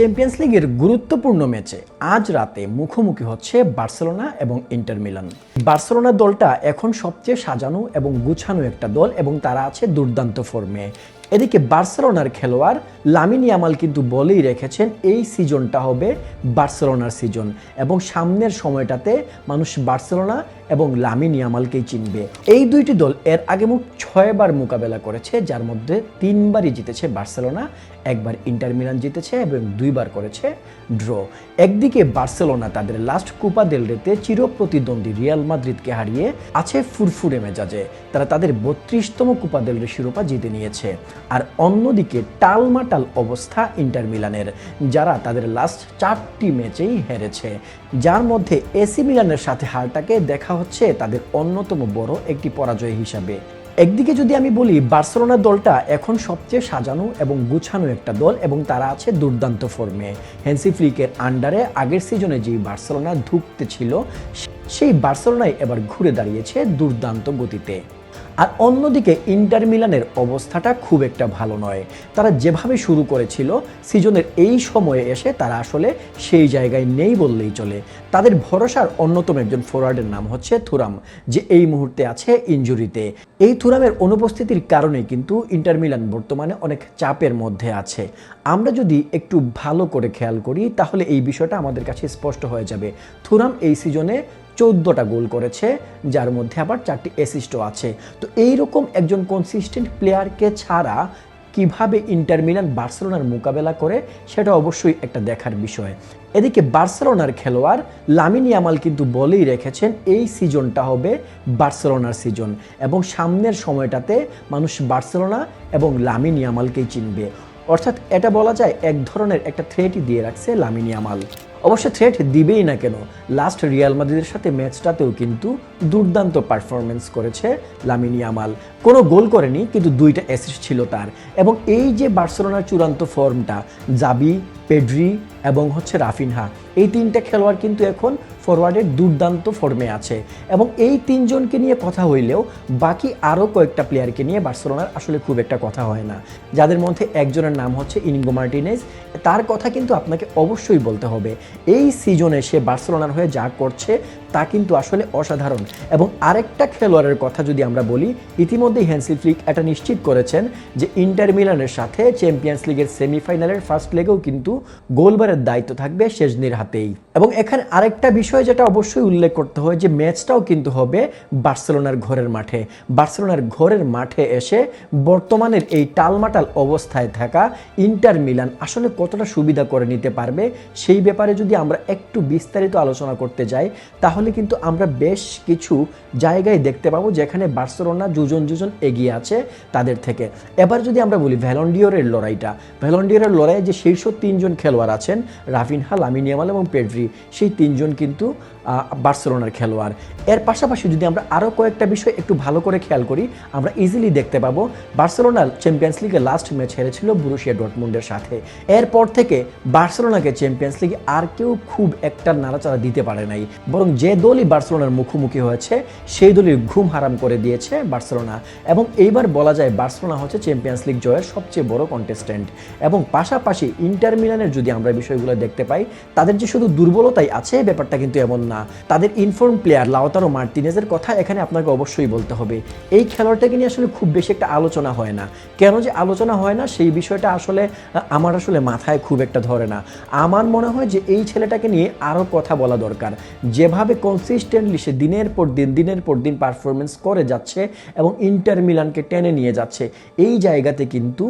Champions লিগের গুরুত্বপূর্ণ ম্যাচে আজ রাতে মুখোমুখি হচ্ছে বার্সেলোনা এবং ইন্টার মিলান। বার্সেলোনা দলটা এখন সবচেয়ে সাজানো এবং গুছানো একটা দল এবং তারা আছে দুর্দান্ত ফর্মে। এদিকে বার্সেলোনার খেলোয়াড় লামিন ইয়ামাল কিন্তু বলেই রেখেছেন, এই সিজনটা হবে বার্সেলোনার সিজন এবং সামনের সময়টাতে মানুষ বার্সেলোনা এবং লামিন ইয়ামালকেই চিনবে। এই দুইটি দল এর আগে মোট ছয়বার মোকাবেলা করেছে, যার মধ্যে তিনবারই জিতেছে বার্সেলোনা, একবার ইন্টার মিলান জিতেছে এবং দুইবার করেছে ড্র। একদিকে বার্সেলোনা তাদের লাস্ট কুপা দেল রেতে চিরপ্রতিদ্বন্দ্বী রিয়াল মাদ্রিদকে হারিয়ে আছে ফুরফুরে মেজাজে। তারা তাদের বত্রিশতম কুপা দেল রে শিরোপা জিতে নিয়েছে। আর অন্যদিকে টালমাটাল অবস্থা ইন্টার মিলানের, যারা তাদের লাস্ট চারটি ম্যাচেই হেরেছে। যার মধ্যে এসি মিলানের সাথে হারটাকে দেখা হচ্ছে তাদের অন্যতম বড় একটি পরাজয় হিসাবে। একদিকে যদি আমি বলি, বার্সেলোনা দলটা এখন সবচেয়ে সাজানো এবং গুছানো একটা দল এবং তারা আছে দুর্দান্ত ফর্মে হ্যান্সি ফ্লিকের আন্ডারে আগের সিজনে যে বার্সেলোনা ধুকতে ছিল, সেই বার্সেলোনায় এবার ঘুরে দাঁড়িয়েছে দুর্দান্ত গতিতে। আর অন্যদিকে ইন্টার মিলানের অবস্থাটা খুব একটা ভালো নয়। তারা যেভাবে শুরু করেছিল, সিজনের এই সময়ে এসে তারা আসলে সেই জায়গায় নেই বললেই চলে। তাদের ভরসার অন্যতম একজন ফরওয়ার্ডের নাম হচ্ছে থুরাম, যে এই মুহূর্তে আছে ইঞ্জুরিতে এই থুরামের অনুপস্থিতির কারণে কিন্তু ইন্টার মিলান বর্তমানে অনেক চাপের মধ্যে আছে। আমরা যদি একটু ভালো করে খেয়াল করি, তাহলে এই বিষয়টা আমাদের কাছে স্পষ্ট হয়ে যাবে। থুরাম এই সিজনে চোদ্দোটা গোল করেছে, যার মধ্যে আবার চারটি অ্যাসিস্টও আছে। তো এইরকম একজন কনসিস্টেন্ট প্লেয়ারকে ছাড়া কীভাবে ইন্টার মিলান বার্সেলোনার মোকাবেলা করে, সেটা অবশ্যই একটা দেখার বিষয়। এদিকে বার্সেলোনার খেলোয়াড় লামিন ইয়ামাল কিন্তু বলেই রেখেছেন, এই সিজনটা হবে বার্সেলোনার সিজন। এবং সামনের সময়টাতে মানুষ বার্সেলোনা এবং লামিন ইয়ামালকেই চিনবে। অর্থাৎ এটা বলা যায় এক ধরনের একটা থ্রেটই দিয়ে রাখছে লামিন ইয়ামাল। অবশ্য থ্রেট দিবেই না কেন। লাস্ট রিয়াল মাদ্রিদের সাথে ম্যাচটাতেও কিন্তু দুর্দান্ত পারফরমেন্স করেছে লামিনি আমাল কোনো গোল করেনি, কিন্তু দুইটা অ্যাসিস্ট ছিল তার। এবং এই যে বার্সেলোনার চূড়ান্ত ফর্মটা জাবি পেড্রি এবং হচ্ছে রাফিনহা। এই তিনটা খেলোয়াড় কিন্তু এখন ফরওয়ার্ডের দুর্দান্ত ফর্মে আছে এবং এই তিনজনকে নিয়ে কথা হইলেও বাকি আরও কয়েকটা প্লেয়ারকে নিয়ে বার্সেলোনার আসলে খুব একটা কথা হয় না। যাদের মধ্যে একজনের নাম হচ্ছে ইনিগো মার্টিনেজ। তার কথা কিন্তু আপনাকে অবশ্যই বলতে হবে। এই সিজনে সে বার্সেলোনার হয়ে যা করছে তা কিন্তু আসলে অসাধারণ। এবং আরেকটা খেলোয়াড়ের কথা যদি আমরা বলি, ইতিমধ্যেই হ্যান্সি ফ্লিক এটা নিশ্চিত করেছেন যে ইন্টার মিলানের সাথে চ্যাম্পিয়ন্স লিগের সেমিফাইনালের ফার্স্ট লেগেও কিন্তু গোলবারের দায়িত্ব থাকবে শেজনির হাতেই। এবং এখানে আরেকটা বিষয় যেটা অবশ্যই উল্লেখ করতে হয় যে ম্যাচটাও কিন্তু হবে বার্সেলোনার ঘরের মাঠে। বার্সেলোনার ঘরের মাঠে এসে বর্তমানের এই টালমাটাল অবস্থায় থাকা ইন্টার মিলান আসলে কতটা সুবিধা করে নিতে পারবে সেই ব্যাপারে যদি আমরা একটু বিস্তারিত আলোচনা করতে যাই, তাহলে কিন্তু আমরা বেশ কিছু জায়গায় দেখতে পাবো যেখানে বার্সেলোনা দুজন দুজন এগিয়ে আছে তাদের থেকে। এবার যদি আমরা বলি ভ্যালন্ডিওরের লড়াইটা, ভ্যালন্ডিওরের লড়াইয়ে যে শীর্ষ তিনজন খেলোয়াড় আছেন, রাফিনহা লামিনিয়ামাল এবং পেড্রি, সেই তিনজন কিন্তু বার্সেলোনার খেলোয়াড়। এর পাশাপাশি যদি আমরা আরও কয়েকটা বিষয় একটু ভালো করে খেয়াল করি, আমরা ইজিলি দেখতে পাবো বার্সেলোনা চ্যাম্পিয়ন্স লিগে লাস্ট ম্যাচ হেরেছিল বুরুশিয়া ডটমুন্ডের সাথে। এরপর থেকে বার্সেলোনাকে চ্যাম্পিয়ন্স লিগে আর কেউ খুব একটা নাড়াচাড়া দিতে পারে নাই। বরং যে দলই বার্সেলোনার মুখোমুখি হয়েছে, সেই দলই ঘুম হারাম করে দিয়েছে বার্সেলোনা। এবং এইবার বলা যায় বার্সেলোনা হচ্ছে চ্যাম্পিয়ন্স লিগ জয়ের সবচেয়ে বড় কন্টেস্ট্যান্ট এবং পাশাপাশি ইন্টার মিলানের যদি আমরা বিষয়গুলো দেখতে পাই, তাদের যে শুধু দুর্বলতাই আছে ব্যাপারটা কিন্তু এমন না। তাদের ইনফর্ম প্লেয়ার লাওতারো মার্টিনেজের কথা এখানে আপনাকে অবশ্যই বলতে হবে। এই খেলোয়াড়টাকে নিয়ে আসলে খুব বেশি একটা আলোচনা হয় না। কেন যে আলোচনা হয় না, সেই বিষয়টা আসলে আমার আসলে মাথায় খুব একটা ধরে না। আমার মনে হয় যে এই ছেলেটাকে নিয়ে আরও কথা বলা দরকার। যেভাবে কনসিস্টেন্টলি সে দিনের পর দিন, দিনের পর দিন পারফরমেন্স করে যাচ্ছে এবং ইন্টার মিলানকে টেনে নিয়ে যাচ্ছে। এই জায়গাতে কিন্তু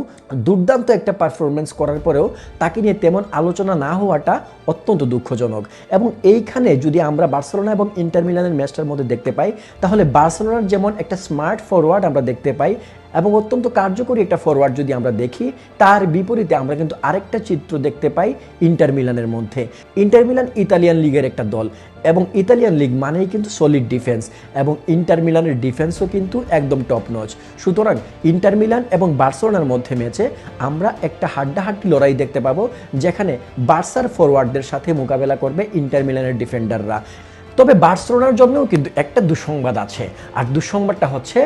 দুর্দান্ত একটা পারফরমেন্স করার পরেও তাকে নিয়ে তেমন আলোচনা না হওয়াটা অত্যন্ত দুঃখজনক। এবং এইখানে যদি আমরা বার্সেলোনা এবং ইন্টার মিলানের ম্যাচটার মধ্যে দেখতে পাই, তাহলে বার্সেলোনার যেমন একটা স্মার্ট ফরওয়ার্ড আমরা দেখতে পাই এবং অত্যন্ত কার্যকরী একটা ফরওয়ার্ড যদি আমরা দেখি, তার বিপরীতে আমরা কিন্তু আরেকটা চিত্র দেখতে পাই ইন্টার মিলানের মধ্যে। ইন্টার মিলান ইতালিয়ান লিগের একটা দল এবং ইতালিয়ান লিগ মানেই কিন্তু সলিড ডিফেন্স এবং ইন্টার মিলানের ডিফেন্সও কিন্তু একদম টপ নচ সুতরাং ইন্টার মিলান এবং বার্সেলোনার মধ্যে ম্যাচে আমরা একটা হাড্ডাহাড্ডি লড়াই দেখতে পাবো, যেখানে বার্সার ফরওয়ার্ডদের সাথে মোকাবেলা করবে ইন্টার মিলানের ডিফেন্ডাররা তবে বার্সেলোনার জন্যও কিন্তু একটা দুঃসংবাদ আছে, আর দুঃসংবাদটা হচ্ছে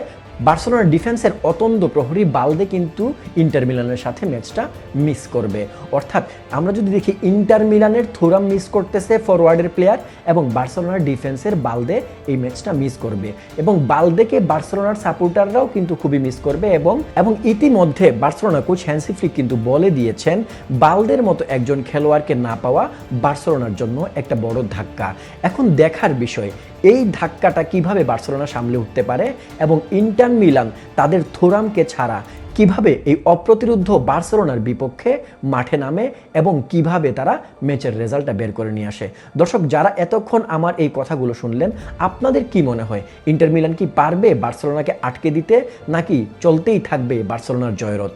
বার্সেলোনার ডিফেন্সের অতন্দ প্রহরী বালদে কিন্তু ইন্টার মিলানের সাথে ম্যাচটা মিস করবে। অর্থাৎ আমরা যদি দেখি ইন্টার মিলানের থোরাম মিস করতেছে ফরওয়ার্ডের প্লেয়ার এবং বার্সেলোনার ডিফেন্সের বালদে এই ম্যাচটা মিস করবে। এবং বালদেকে বার্সেলোনার সাপোর্টাররাও কিন্তু খুবই মিস করবে এবং এবং ইতিমধ্যে বার্সেলোনা কোচ হ্যান্সি ফ্লিক কিন্তু বলে দিয়েছেন, বালদের মতো একজন খেলোয়াড়কে না পাওয়া বার্সেলোনার জন্য একটা বড় ধাক্কা। এখন দেখার বিষয় এই ধাক্কাটা কীভাবে বার্সেলোনা সামলে উঠতে পারে এবং ইন্টার মিলান তাদের থোরামকে ছাড়া কীভাবে এই অপ্রতিরুদ্ধ বার্সেলোনার বিপক্ষে মাঠে নামে এবং কীভাবে তারা ম্যাচের রেজাল্টটা বের করে নিয়ে আসে? দর্শক, যারা এতক্ষণ আমার এই কথাগুলো শুনলেন, আপনাদের কি মনে হয়? ইন্টার মিলান কি পারবে বার্সেলোনাকে আটকে দিতে নাকি চলতেই থাকবে বার্সেলোনার জয়রথ?